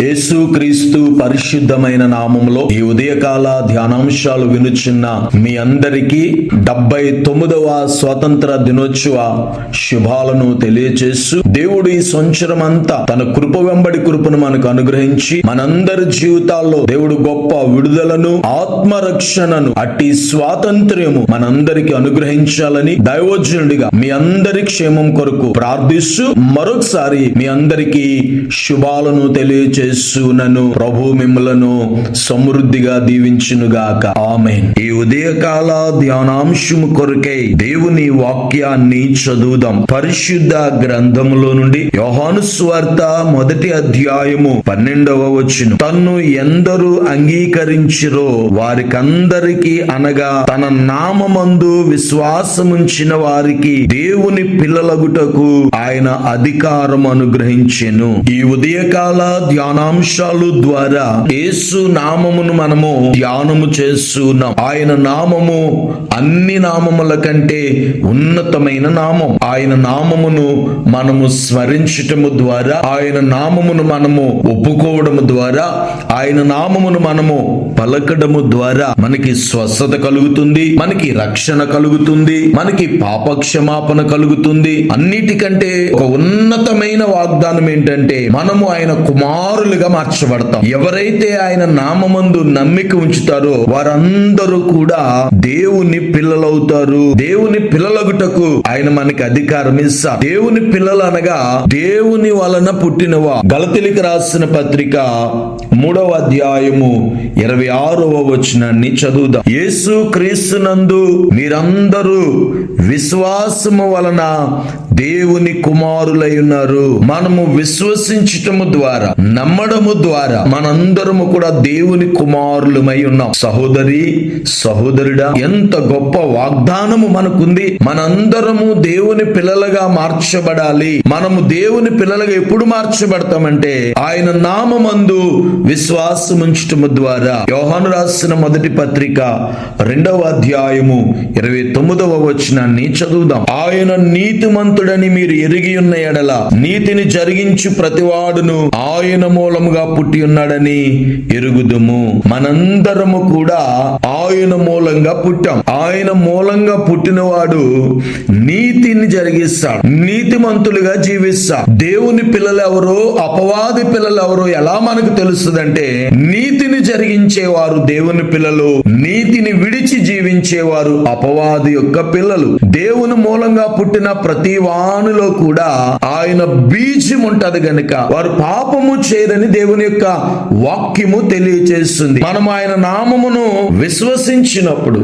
యేసుక్రీస్తు పరిశుద్ధమైన నామములో ఈ ఉదయకాల ధ్యానాంశాలు వినుచున్న మీ అందరికీ డెబ్బై తొమ్మిదవ స్వాతంత్ర దినోత్సవ శుభాలను తెలియజేస్తూ దేవుడు ఈ సంవత్సరం అంతా తన కృప వెంబడి కృపను మనకు అనుగ్రహించి మనందరి జీవితాల్లో దేవుడు గొప్ప విడుదలను ఆత్మరక్షణను అట్టి స్వాతంత్ర్యము మనందరికి అనుగ్రహించాలని దైవజనుడిగా మీ అందరి క్షేమం కొరకు ప్రార్థిస్తూ మరొకసారి మీ అందరికీ శుభాలను యేసునను ప్రభు మిమ్మలను సమృద్ధిగా దీవించునుగాక. ఆమె ఈ ఉదయకాల ధ్యానాంశము కొరకై దేవుని వాక్యాన్ని చదువుదాం. పరిశుద్ధ గ్రంథములో నుండి యోహాను స్వార్త మొదటి అధ్యాయము పన్నెండవ వచ్చును తన్ను ఎందరు అంగీకరించిరో వారికందరికి అనగా తన నామందు విశ్వాసముంచిన వారికి దేవుని పిల్లలగుటకు ఆయన అధికారం అనుగ్రహించెను. ఈ ఉదయకాల ధ్యానాంశాలు ద్వారా యేసు నామమును మనము ధ్యానము చేస్తున్నాం. ఆయన నామము అన్ని నామముల కంటే ఉన్నతమైన నామం. ఆయన నామమును మనము స్మరించటము ద్వారా ఆయన నామమును మనము ఒప్పుకోవడము ద్వారా ఆయన నామమును మనము పలకడము ద్వారా మనకి స్వస్థత కలుగుతుంది మనకి రక్షణ కలుగుతుంది మనకి పాపక్షమాపణ కలుగుతుంది. అన్నిటికంటే ఒక ఉన్నతమైన వాగ్దానం ఏంటంటే మనము ఆయన కుమారులుగా మార్చబడతాం. ఎవరైతే ఆయన నామందు నమ్మిక ఉంచుతారో వారందరూ కూడా దేవుని పిల్లలవుతారు. దేవుని పిల్లలగుటకు ఆయన మనకి అధికారం ఇస్తా దేవుని పిల్లలు అనగా దేవుని వలన పుట్టినవా? గలతిలికి రాసిన పత్రిక మూడవ అధ్యాయము ఇరవై ఆరవ వచనాన్ని చదువుదాం. యేసు క్రీస్తునందు మీరందరూ విశ్వాసము వలన దేవుని కుమారులై ఉన్నారు. మనము విశ్వసించటము ద్వారా నమ్మడము ద్వారా మనందరము కూడా దేవుని కుమారులమై ఉన్నాం. సహోదరి సహోదరుడా ఎంత గొప్ప వాగ్దానము మనకుంది. మనందరము దేవుని పిల్లలుగా మార్చబడాలి. మనము దేవుని పిల్ల పిల్లలుగా ఎప్పుడు మార్చబడతామంటే ఆయన నామందు విశ్వాసం ఉంచటము ద్వారా. యోహాను రాసిన మొదటి పత్రిక రెండవ అధ్యాయము ఇరవై తొమ్మిదవ వచనాన్ని చదువుదాం. ఆయన నీతిమంతుడని మీరు ఎరిగి ఉన్న ఎడల నీతిని జరిగించు ప్రతివాడును ఆయన మూలముగా పుట్టి ఉన్నాడని ఎరుగుదుము. మనందరము కూడా ఆయన మూలంగా పుట్టాం. ఆయన మూలంగా పుట్టినవాడు నీతిని జరిగిస్తాడు. నీతిమంతులుగా జీవిస్తా దేవుని పిల్లలు ఎవరో అపవాది పిల్లలు ఎవరో ఎలా మనకు తెలుస్తుందంటే నీతిని జరిగించేవారు దేవుని పిల్లలు నీతిని విడిచి జీవించేవారు అపవాది యొక్క పిల్లలు. దేవుని మూలంగా పుట్టిన ప్రతి వాణిలో కూడా ఆయన బీజం ఉంటది గనుక వారు పాపము చేయరని దేవుని యొక్క వాక్యము తెలియజేస్తుంది మనం ఆయన నామమును విశ్వసించినప్పుడు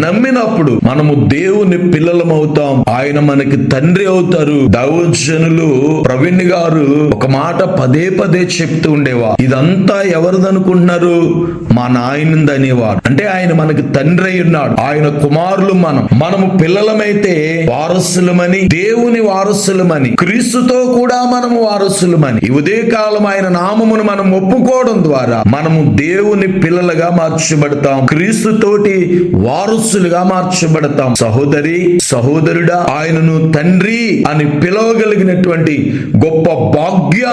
నమ్మినప్పుడు మనము దేవుని పిల్లలం అవుతాం. ఆయన మనకి తండ్రి అవుతారు. దౌజనులు ప్రవీణ్ గారు ఒక మాట పదే పదే చెప్తూ ఉండేవా ఇదంతా ఎవరిదనుకుంటున్నారు? మా నాయనంది అనేవారు. అంటే ఆయన మనకి తండ్రి అయి ఉన్నాడు. ఆయన కుమారులు మనం. మనము పిల్లలమైతే వారసులమని దేవుని వారసులమని క్రీస్తుతో కూడా మనము వారసులమని. ఇదే ఉదయకాలం ఆయన నామమును మనం ఒప్పుకోవడం ద్వారా మనము దేవుని పిల్లలుగా మార్చబడతాం. క్రీస్తుతోటి వారసులుగా మార్చబడతాం. సహోదరి సహోదరుడా ఆయనను తండ్రి అని పిలవగలిగినటువంటి గొప్ప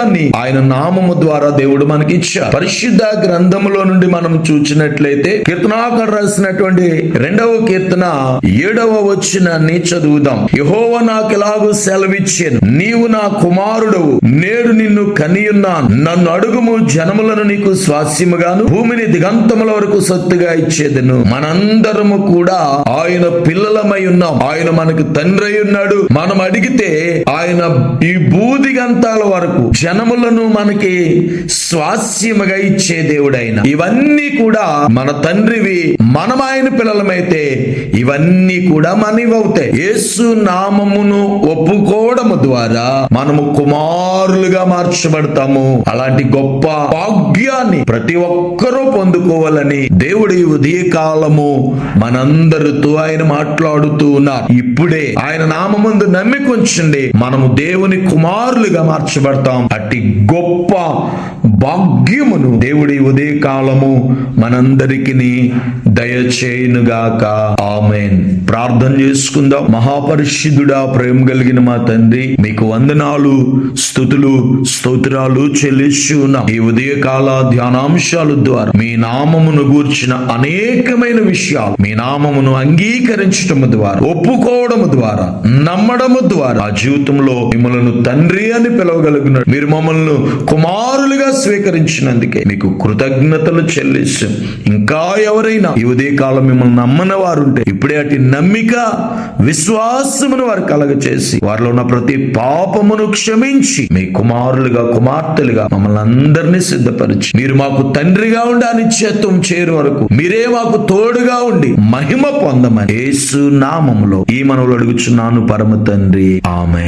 భాగ్యాన్ని ఆయన నామము ద్వారా దేవుడు మనకి ఇచ్చారు పరిశుద్ధ గ్రంథములో నుండి మనం చూచినట్లయితే కీర్తనాకర్ రాసినటువంటి రెండవ కీర్తన ఏడవ వచ్చినాన్ని చదువుదాం. యహోవ నాకు ఎలాగూ సెలవిచ్చాను. నీవు నా కుమారుడవు. నేడు నిన్ను కనియున్నాను. నన్ను అడుగుము జనములను నీకు స్వాస్యముగాను భూమిని దిగంతముల వరకు సొత్తుగా ఇచ్చేదను. మనందరము కూడా ఆయన పిల్లలమై ఉన్నాం. ఆయన మనకు తండ్రి ఉన్నాడు. మనం అడిగితే ఆయన ఈ భూదిగంతాల వరకు జన జనములను మనకి స్వాస్యముగా ఇచ్చే దేవుడైన. ఇవన్నీ కూడా మన తండ్రివి మనం ఆయన పిల్లలమైతే ఇవన్నీ కూడా మనవవుతాయి యేసు నామమును ఒప్పుకోవడము ద్వారా మనము కుమారులుగా మార్చబడతాము. అలాంటి గొప్ప భాగ్యాన్ని ప్రతి ఒక్కరూ పొందుకోవాలని దేవుడి ఉదయ కాలము మనందరితో ఆయన మాట్లాడుతూ ఉన్నారు. ఇప్పుడే ఆయన నామముందు నమ్మికొంచండి మనము దేవుని కుమారులుగా మార్చబడతాం. అట్టి గొప్ప భాగ్యమును దేవుడి ఉదయ కాలము మనందరికి దయచేయునుగాక. ఆ ఆమెన్. ప్రార్థన చేసుకుందాం. మహాపరిశుద్ధుడా ప్రేమ కలిగిన మా తండ్రి మీకు వందనాలు స్థుతులు స్తోత్రాలు చెల్లిస్తూ ఉన్నాం ఈ ఉదయకాల ధ్యానాంశాల ద్వారా మీ నామమును గూర్చిన అనేకమైన విషయాలు మీ నామమును అంగీకరించటము ద్వారా ఒప్పుకోవడము ద్వారా నమ్మడము ద్వారా ఆ జీవితంలో మిమ్మల్ని తండ్రి అని పిలవగలిగిన మీరు మమ్మల్ని కుమారులుగా స్వీకరించినందుకే మీకు కృతజ్ఞతలు చెల్లిస్తాం ఇంకా ఎవరైనా ఈ ఉదయకాలం మిమ్మల్ని నమ్మని వారుంటే ఇప్పుడే అటు నమ్మిక విశ్వాసమును వారు కలగచేసి వారిలో ఉన్న ప్రతి పాపమును క్షమించి మీ కుమారులుగా కుమార్తెలుగా మమ్మల్ని అందరినీ సిద్ధపరిచి మీరు మాకు తండ్రిగా ఉండి అనిశ్చత్వం చేరు వరకు మీరే మాకు తోడుగా ఉండి మహిమ పొందమని యేసు నామములో ఈ మనవులు అడుగుచున్నాను పరమ తండ్రి. ఆమె